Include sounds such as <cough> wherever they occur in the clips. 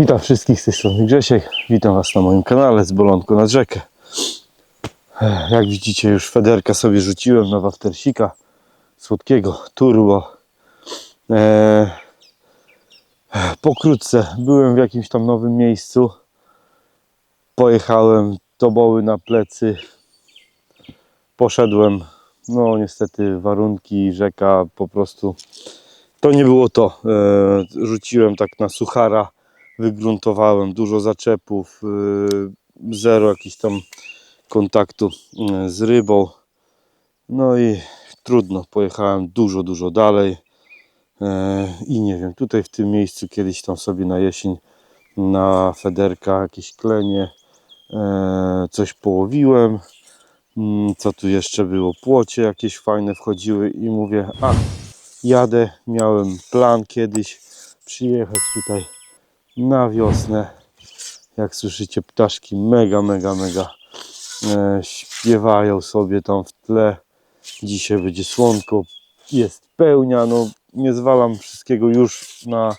Witam wszystkich z tej strony Grzesiek. Witam Was na moim kanale z Bolonką nad rzekę. Jak widzicie już federka sobie rzuciłem na waftersika słodkiego, turbo. Eee, pokrótce byłem w jakimś tam nowym miejscu. Pojechałem toboły na plecy. Poszedłem. No niestety warunki, rzeka po prostu to nie było to. Eee, rzuciłem tak na suchara wygruntowałem dużo zaczepów, yy, zero jakiś tam kontaktu yy, z rybą. No i trudno, pojechałem dużo, dużo dalej. Yy, I nie wiem, tutaj w tym miejscu kiedyś tam sobie na jesień na federka jakieś klenie, coś połowiłem. Mm, Co tu jeszcze było? Płocie jakieś fajne wchodziły i mówię, a jadę, miałem plan kiedyś przyjechać tutaj na wiosnę. Jak słyszycie, ptaszki mega, mega, mega e, śpiewają sobie tam w tle. Dzisiaj będzie słonko, jest pełnia. No, nie zwalam wszystkiego już na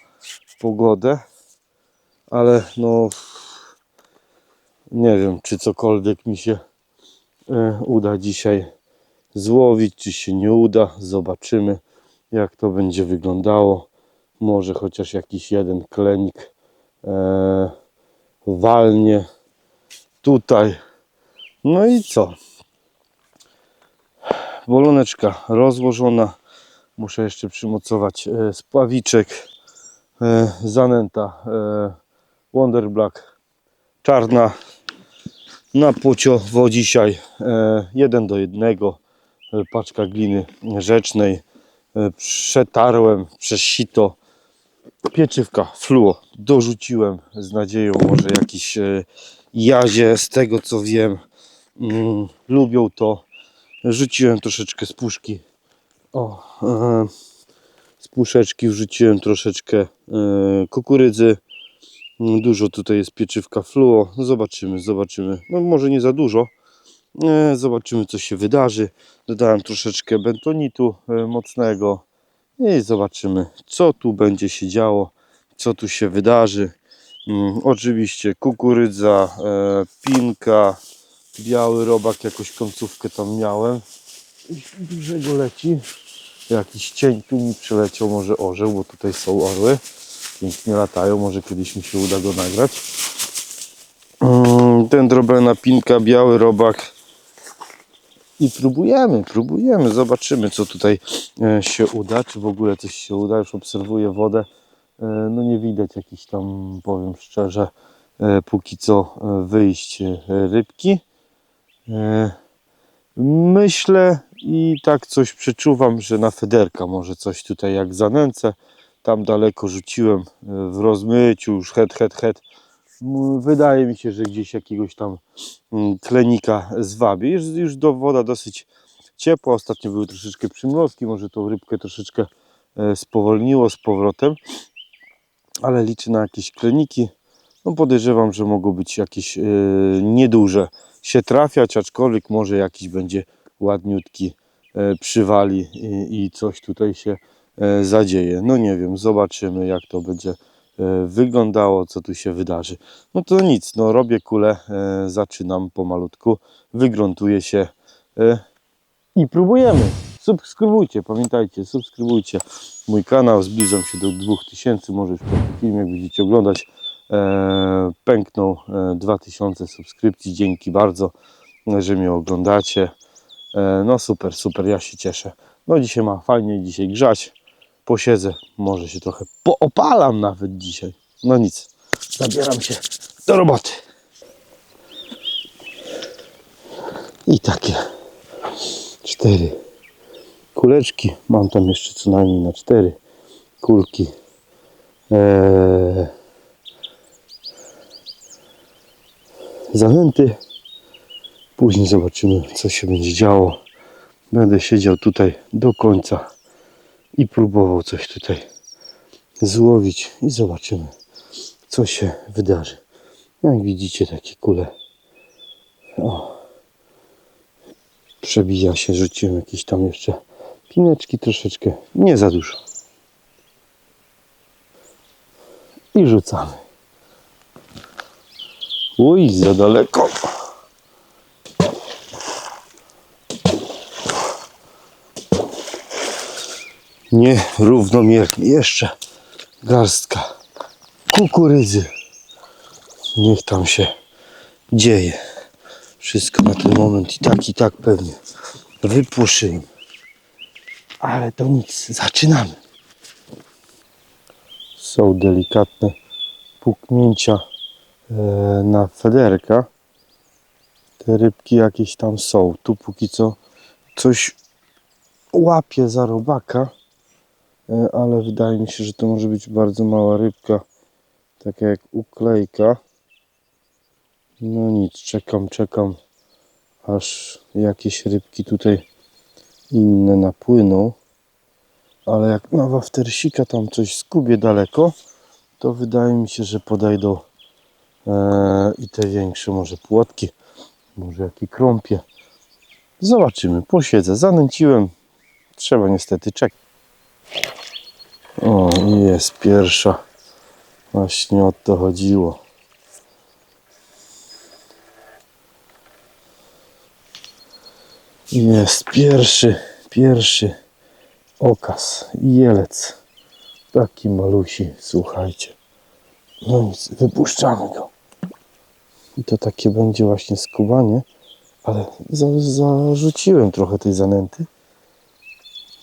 pogodę, ale no nie wiem, czy cokolwiek mi się e, uda dzisiaj złowić, czy się nie uda. Zobaczymy, jak to będzie wyglądało. Może chociaż jakiś jeden klenik walnie tutaj. No i co? Boloneczka rozłożona. Muszę jeszcze przymocować e, spławiczek. E, zanęta e, Wonder Black czarna na płociowo dzisiaj e, jeden do jednego e, paczka gliny rzecznej e, przetarłem przez sito pieczywka fluo dorzuciłem z nadzieją może jakiś e, jazie z tego co wiem. Mm, lubią to. Rzuciłem troszeczkę z puszki. O e, z puszeczki wrzuciłem troszeczkę e, kukurydzy. Mm, dużo tutaj jest pieczywka fluo zobaczymy zobaczymy. No może nie za dużo. E, zobaczymy co się wydarzy. Dodałem troszeczkę bentonitu e, mocnego i zobaczymy, co tu będzie się działo, co tu się wydarzy. Mm, oczywiście kukurydza, e, pinka, biały robak, jakąś końcówkę tam miałem. Dużego leci. Jakiś cień tu mi przyleciał, może orzeł, bo tutaj są orły. Pięknie latają, może kiedyś mi się uda go nagrać. Mm, ten drobna pinka, biały robak, i próbujemy, próbujemy, zobaczymy co tutaj e, się uda, czy w ogóle coś się uda. Już obserwuję wodę, E, no nie widać jakichś tam, powiem szczerze, e, póki co wyjść rybki. Myślę i tak coś przeczuwam, że na federka może coś tutaj jak zanęcę. Tam daleko rzuciłem w rozmyciu, już het, het, het. Wydaje mi się, że gdzieś jakiegoś tam mm, klenika zwabi. Już, już do woda dosyć ciepła. Ostatnio były troszeczkę przymrozki, może tą rybkę troszeczkę e, spowolniło z powrotem. Ale liczę na jakieś kleniki. No podejrzewam, że mogą być jakieś e, nieduże się trafiać, aczkolwiek może jakiś będzie ładniutki e, przywali i, coś tutaj się zadzieje. No nie wiem, zobaczymy jak to będzie wyglądało, co tu się wydarzy. No to nic, no robię kulę, e, zaczynam pomalutku, wygruntuję się e, i próbujemy. Subskrybujcie, pamiętajcie, subskrybujcie mój kanał, zbliżam się do 2000, może już po tym filmie, będziecie oglądać, e, pęknął e, 2000 subskrypcji, dzięki bardzo, że mnie oglądacie. E, no super, super, ja się cieszę. No dzisiaj ma fajnie, dzisiaj grzać, posiedzę, może się trochę poopalam nawet dzisiaj. No nic, zabieram się do roboty. I takie cztery kuleczki. Mam tam jeszcze co najmniej na cztery kulki. Eee. Później zobaczymy, co się będzie działo. Będę siedział tutaj do końca i próbował coś tutaj złowić i zobaczymy, co się wydarzy. Jak widzicie, takie kule. O przebija się, rzuciłem jakieś tam jeszcze pineczki troszeczkę, nie za dużo. I rzucamy. Uj, za daleko. Nie równomiernie. Jeszcze garstka kukurydzy. Niech tam się dzieje. Wszystko na ten moment i tak, i tak pewnie wypłoszyłem. Ale to nic, zaczynamy. Są delikatne puknięcia e, na federka. Te rybki jakieś tam są. Tu póki co coś łapie za robaka, ale wydaje mi się, że to może być bardzo mała rybka, taka jak uklejka. No nic, czekam, czekam, aż jakieś rybki tutaj inne napłyną. Ale jak na waftersika tam coś skubie daleko, to wydaje mi się, że podejdą e, i te większe, może płotki, może jakie krąpie. Zobaczymy, posiedzę, zanęciłem, trzeba niestety czekać. O, i jest pierwsza. Właśnie o to chodziło. Jest pierwszy, pierwszy okaz. Jelec. Taki malusi, słuchajcie. No nic, wypuszczamy go. I to takie będzie właśnie skubanie, ale za, zarzuciłem trochę tej zanęty.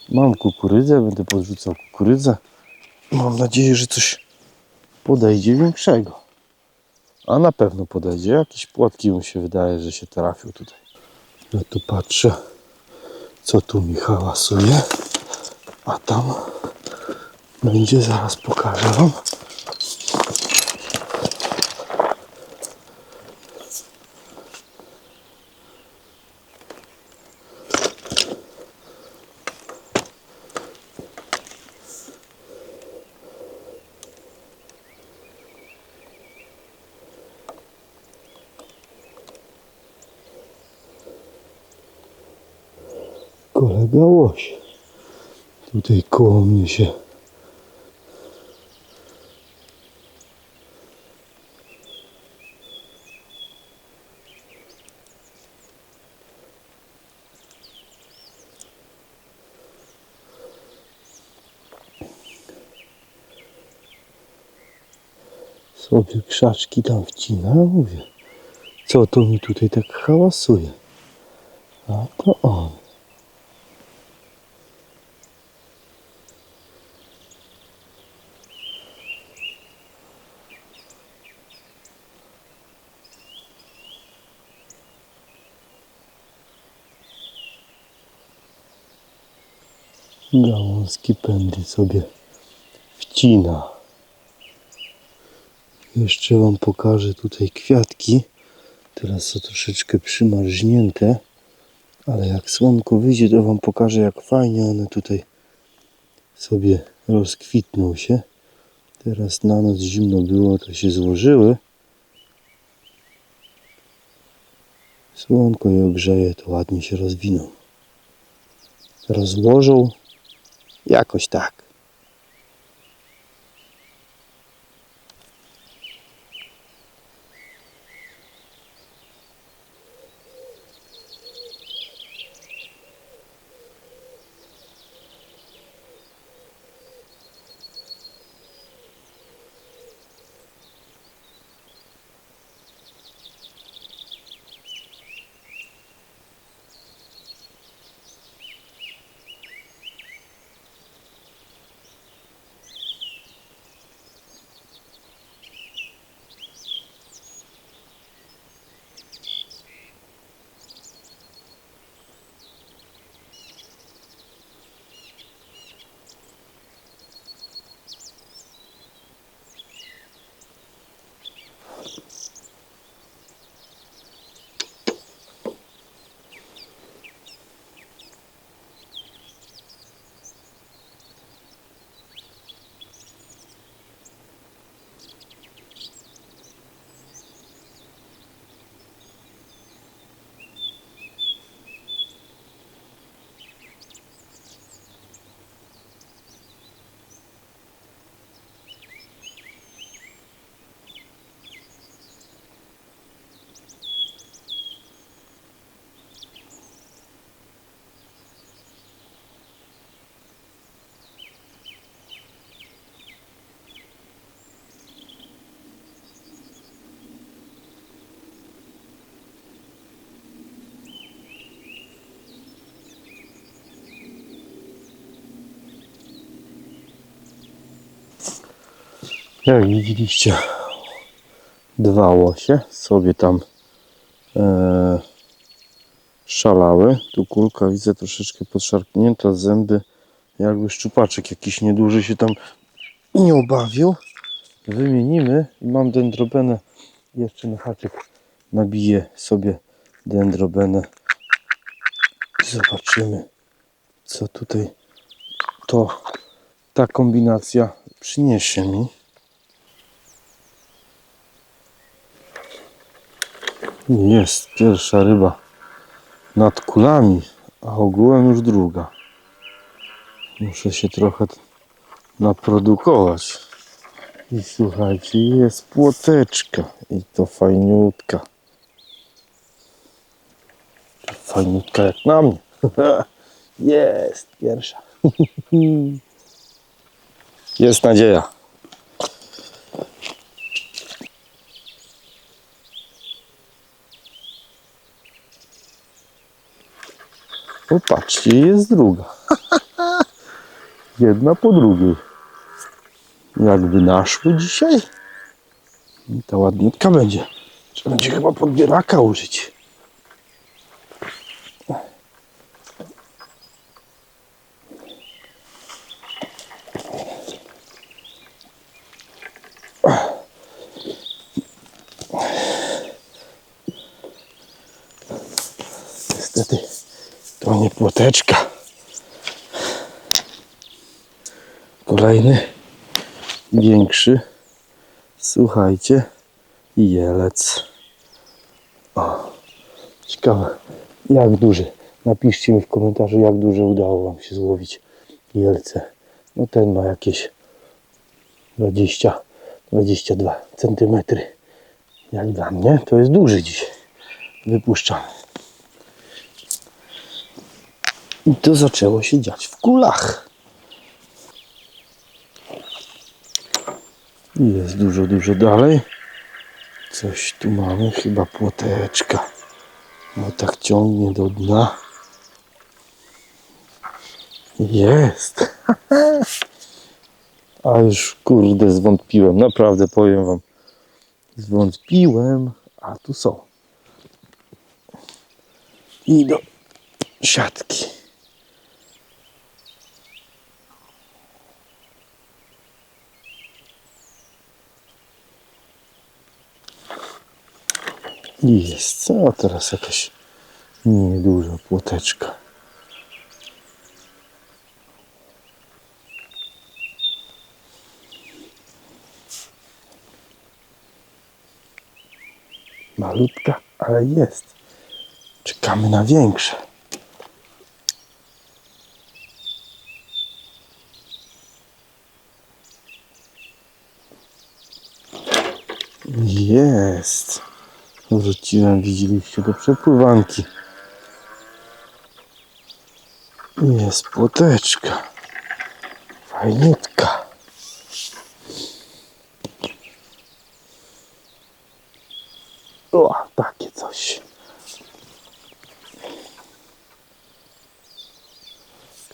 Mam kukurydzę, będę podrzucał kukurydzę. Mam nadzieję, że coś podejdzie większego. A na pewno podejdzie. Jakieś płotki mi się wydaje, że się trafił tutaj. Ja tu patrzę, co tu mi hałasuje. A tam będzie, zaraz pokażę Wam. Kolega łoś. Tutaj koło mnie się sobie krzaczki tam wcina, mówię. Co to mi tutaj tak hałasuje? A to on. Gałązki pędy sobie wcina. Jeszcze Wam pokażę tutaj kwiatki. Teraz są troszeczkę przymarznięte, ale jak słonko wyjdzie, to Wam pokażę, jak fajnie one tutaj sobie rozkwitną się. Teraz na noc zimno było, to się złożyły. Słonko je ogrzeje, to ładnie się rozwiną. Rozłożą jakoś tak. Jak widzieliście, dwa łosie sobie tam e, szalały. Tu kulka widzę troszeczkę podszarpnięta, zęby jakby szczupaczek jakiś nieduży się tam nie obawił. Wymienimy i mam dendrobenę jeszcze na haczyk nabiję sobie dendrobenę zobaczymy co tutaj to ta kombinacja przyniesie mi. Jest pierwsza ryba nad kulami, a ogółem już druga. Muszę się trochę naprodukować. I słuchajcie, jest płoteczka i to fajniutka. Fajniutka jak na mnie. <laughs> Jest pierwsza. <laughs> Jest nadzieja. Popatrzcie, jest druga. <laughs> Jedna po drugiej. Jakby naszły dzisiaj. I ta ładniutka będzie. Trzeba będzie chyba podbieraka użyć. Niestety to nie płoteczka. Kolejny większy. Słuchajcie, jelec. O, ciekawe, jak duży. Napiszcie mi w komentarzu, jak duże udało Wam się złowić jelce. No ten ma jakieś 20, 22 centymetry. Jak dla mnie, to jest duży dzisiaj. Wypuszczamy. I to zaczęło się dziać w kulach. Jest dużo, dużo dalej. Coś tu mamy, chyba płoteczka. No tak ciągnie do dna. Jest. <laughs> A już kurde zwątpiłem, naprawdę powiem wam. Zwątpiłem, a tu są. I do siatki. Jest, co teraz jakaś nieduża płoteczka. Malutka, ale jest. Czekamy na większe. Jest. Wróciłem, widzieliście, do przepływanki. Jest płoteczka. Fajniutka. O, takie coś.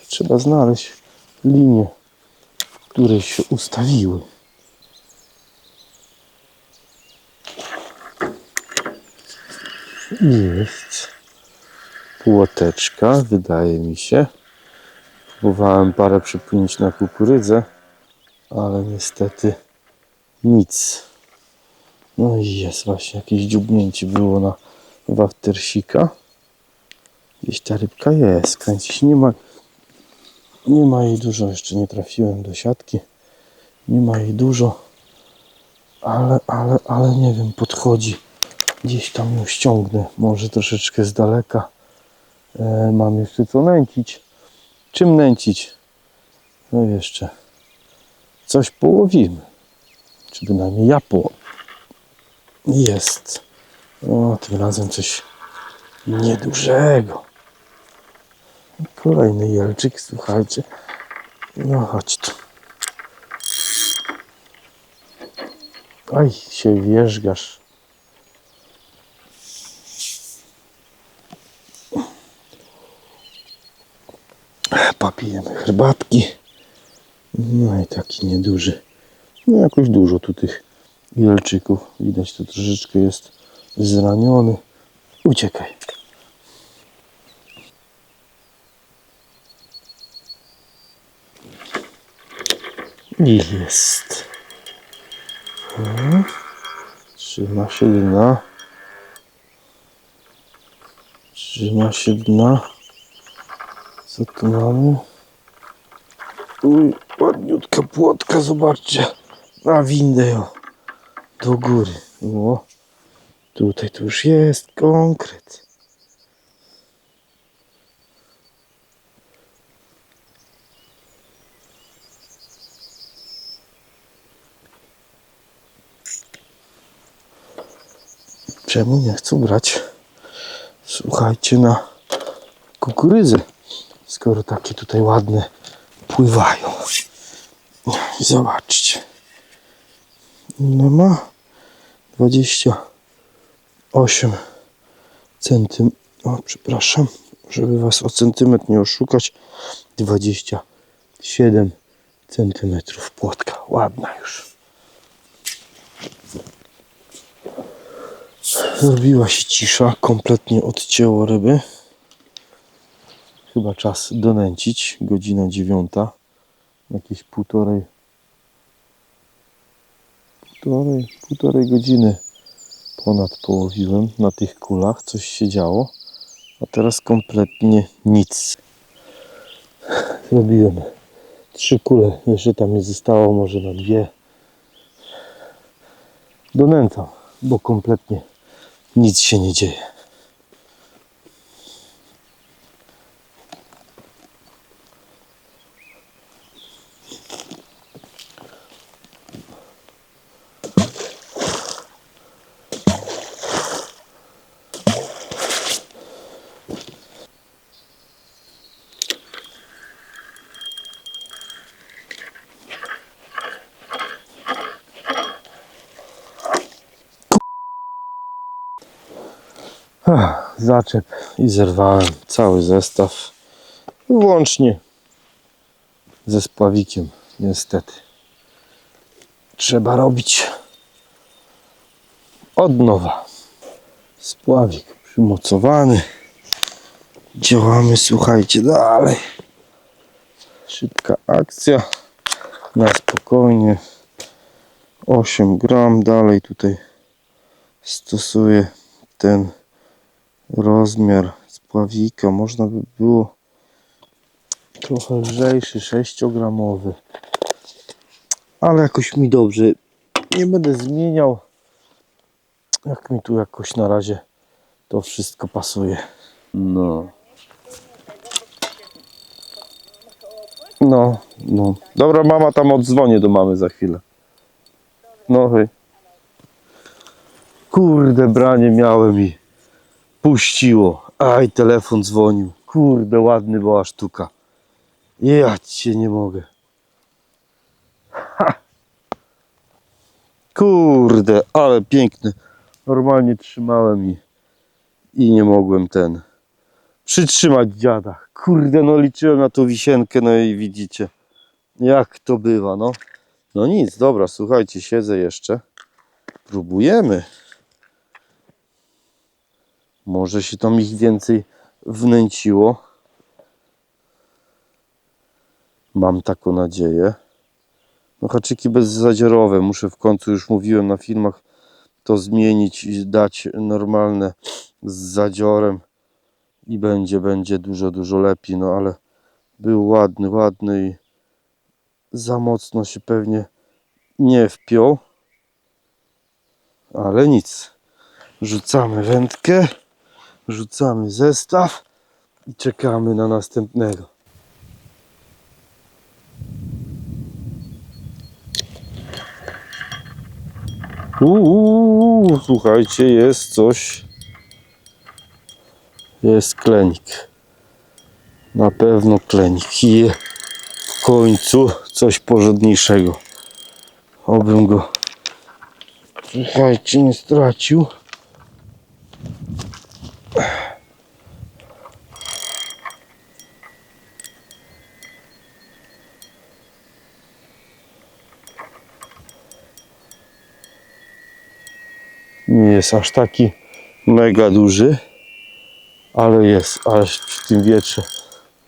Trzeba znaleźć linię, w której się ustawiły. Jest płoteczka, wydaje mi się. Próbowałem parę przypłynić na kukurydzę, ale niestety nic. No i jest właśnie jakieś dziubnięcie było na waftersika. Gdzieś ta rybka jest, kręci się. Nie ma, nie ma jej dużo, jeszcze nie trafiłem do siatki. Nie ma jej dużo, ale, ale, ale nie wiem, podchodzi. Gdzieś tam ją ściągnę, może troszeczkę z daleka. E, mam jeszcze co nęcić. Czym nęcić? No jeszcze coś połowimy. Czy bynajmniej ja połowię. Jest. O, tym razem coś niedużego. Kolejny jelczyk, słuchajcie. No chodź tu. Aj, się wierzgasz. Popijemy herbatki. No i taki nieduży No jakoś dużo tu tych jelczyków. Widać, to troszeczkę jest zraniony. Uciekaj. Jest. Trzyma się dna. Trzyma się dna. Co tu mamy? Uj, ładniutka płotka, zobaczcie. Na windę ją. Do góry. O, tutaj to już jest konkret. Czemu nie chcą brać? Słuchajcie na kukurydzę, skoro takie tutaj ładne pływają. Zobaczcie. Ile ma? 28 centym. O, przepraszam, żeby was o centymetr nie oszukać. 27 centymetrów płotka. Ładna już. Zrobiła się cisza, kompletnie odcięło ryby. Chyba czas donęcić. Godzina dziewiąta. Jakieś półtorej. Półtorej, półtorej godziny ponad połowiłem na tych kulach. Coś się działo. A teraz kompletnie nic. Zrobiłem trzy kule. Jeszcze tam mi zostało może na dwie. Donęcam, bo kompletnie nic się nie dzieje. Ach, Zaczep i zerwałem cały zestaw. Łącznie ze spławikiem, niestety. Trzeba robić od nowa. Spławik przymocowany. Działamy, słuchajcie, dalej. Szybka akcja. Na spokojnie. 8 gram dalej tutaj stosuję ten rozmiar spławika można by było trochę lżejszy, 6-gramowy ale jakoś mi dobrze. Nie będę zmieniał. Jak mi tu jakoś na razie to wszystko pasuje. No. No, no. Dobra mama tam odzwonię do mamy za chwilę. No hej. Kurde branie miałem i puściło. Aj, telefon dzwonił. Kurde, ładny była sztuka. Ja cię nie mogę. Ha. Kurde, ale piękny. Normalnie trzymałem i, i nie mogłem ten przytrzymać dziada. Kurde, no liczyłem na tą wisienkę, no i widzicie, jak to bywa, no. No nic, dobra, słuchajcie, siedzę jeszcze. Próbujemy. Może się tam ich więcej wnęciło. Mam taką nadzieję. No haczyki bezzadziorowe. Muszę w końcu, już mówiłem na filmach, to zmienić i dać normalne z zadziorem. I będzie, będzie dużo, dużo lepiej. No ale był ładny, ładny i za mocno się pewnie nie wpiął. Ale nic. Rzucamy wędkę rzucamy zestaw i czekamy na następnego. Uuu, słuchajcie, jest coś. Jest klenik. Na pewno klenik. I w końcu coś porządniejszego. Obym go, słuchajcie, nie stracił. Nie jest aż taki mega duży, ale jest, aż przy tym wietrze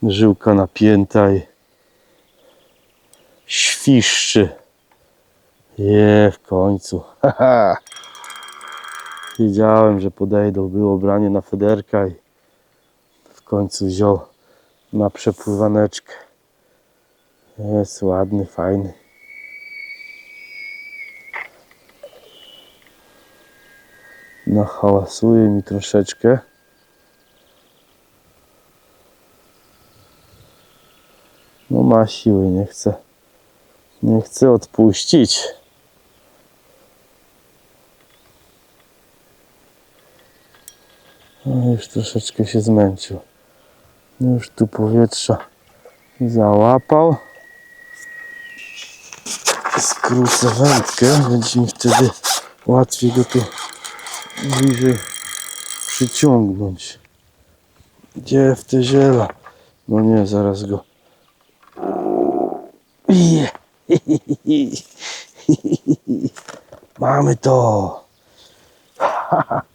żyłka napięta i świszczy. Je, w końcu. <laughs> Ha, ha. Wiedziałem, że podejdą. Było branie na federka i w końcu wziął na przepływaneczkę. Jest ładny, fajny. No, hałasuje mi troszeczkę. No ma siły, nie chce. Nie chce odpuścić. No już troszeczkę się zmęczył. No Już tu powietrza załapał. Skrócę wędkę, będzie mi wtedy łatwiej go tu bliżej przyciągnąć. Gdzie w te ziela? No nie, zaraz go. <laughs> Mamy to. <laughs>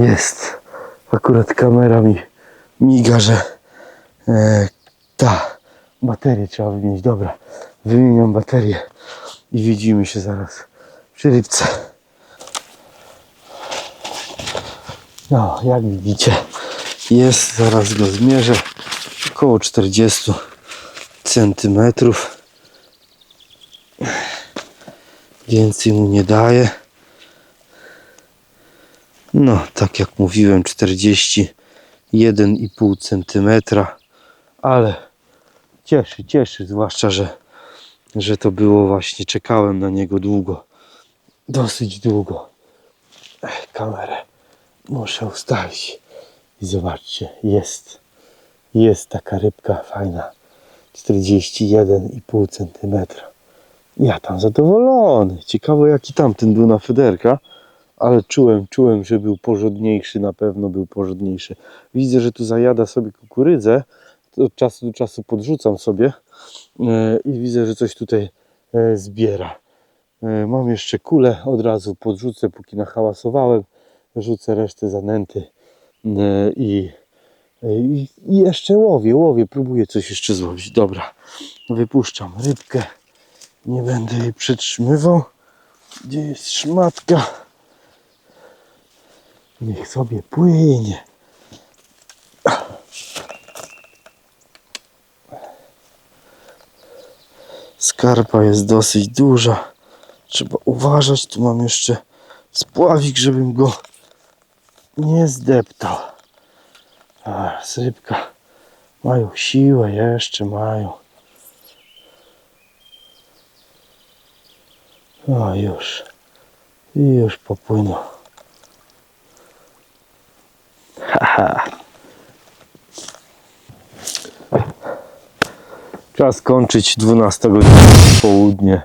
Jest. Akurat kamera mi miga, że e, ta baterię trzeba wymienić. Dobra, wymieniam baterię i widzimy się zaraz przy rybce. No, jak widzicie, jest, zaraz go zmierzę, około 40 centymetrów. Więcej mu nie daje. No, tak jak mówiłem, 41,5 centymetra, ale cieszy, cieszy, zwłaszcza, że, że to było właśnie, czekałem na niego długo, dosyć długo. Ech, kamerę muszę ustawić i zobaczcie, jest, jest taka rybka fajna, 41,5 centymetra. Ja tam zadowolony, ciekawe jaki tamten był na federka ale czułem, czułem, że był porządniejszy, na pewno był porządniejszy. Widzę, że tu zajada sobie kukurydzę, od czasu do czasu podrzucam sobie e, i widzę, że coś tutaj e, zbiera. E, Mam jeszcze kulę, od razu podrzucę, póki nahałasowałem, rzucę resztę zanęty i, i, i jeszcze łowię, łowię, próbuję coś jeszcze złowić. Dobra, wypuszczam rybkę, nie będę jej przytrzymywał. Gdzie jest szmatka? Niech sobie płynie. Skarpa jest dosyć duża. Trzeba uważać. Tu mam jeszcze spławik, żebym go nie zdeptał. A, rybka. Mają siłę, jeszcze mają. O, już. Już popłynął. Czas kończyć 12 godzina południe.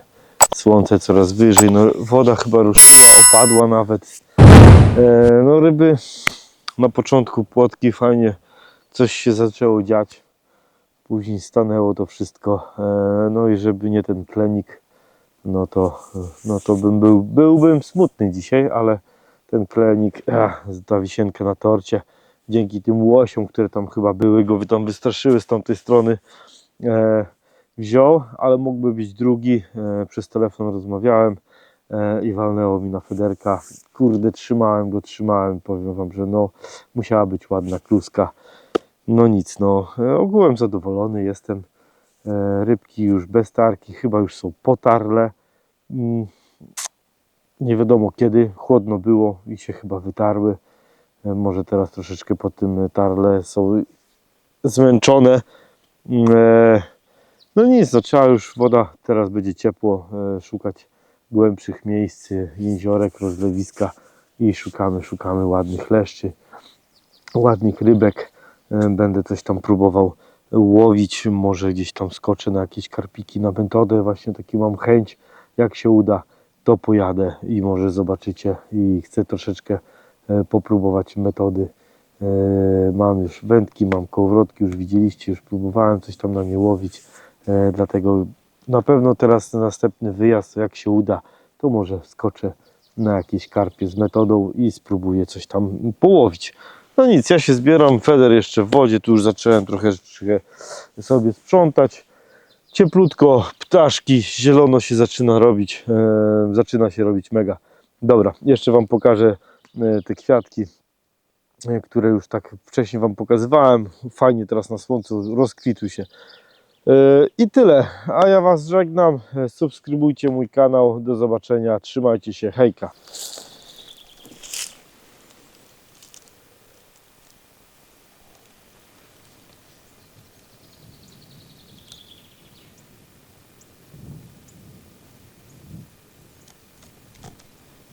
Słońce coraz wyżej. No, woda chyba ruszyła, opadła nawet. E, no ryby na początku płotki fajnie coś się zaczęło dziać. Później stanęło to wszystko. E, no i żeby nie ten klenik, no to, no to bym był, byłbym smutny dzisiaj, ale ten klenik, ach, ta wisienka na torcie, dzięki tym łosiom, które tam chyba były, go tam wystraszyły z tamtej strony, e, wziął, ale mógłby być drugi. E, przez telefon rozmawiałem e, i walnęło mi na federka. Kurde, trzymałem go, trzymałem. Powiem wam, że no, musiała być ładna kluska. No nic, no, e, ogółem zadowolony jestem. E, rybki już bez tarki, chyba już są potarle. Mm, nie wiadomo kiedy, chłodno było i się chyba wytarły. E, Może teraz troszeczkę po tym tarle są zmęczone. Mm, e, No nic, no trzeba już woda, teraz będzie ciepło, e, szukać głębszych miejsc, e, jeziorek, rozlewiska i szukamy, szukamy ładnych leszczy, ładnych rybek. E, Będę coś tam próbował łowić, może gdzieś tam skoczę na jakieś karpiki, na metodę, właśnie taki mam chęć, jak się uda, to pojadę i może zobaczycie i chcę troszeczkę e, popróbować metody E, Mam już wędki, mam kołowrotki, już widzieliście, już próbowałem coś tam na nie łowić. E, Dlatego na pewno teraz na następny wyjazd, jak się uda, to może skoczę na jakieś karpie z metodą i spróbuję coś tam połowić. No nic, ja się zbieram, feder jeszcze w wodzie, tu już zacząłem trochę sobie sprzątać. Cieplutko, ptaszki, zielono się zaczyna robić, e, zaczyna się robić mega. Dobra, jeszcze Wam pokażę e, te kwiatki, e, które już tak wcześniej Wam pokazywałem. Fajnie teraz na słońcu rozkwitły się. E, I tyle, a ja Was żegnam. E, Subskrybujcie mój kanał. Do zobaczenia. Trzymajcie się. Hejka.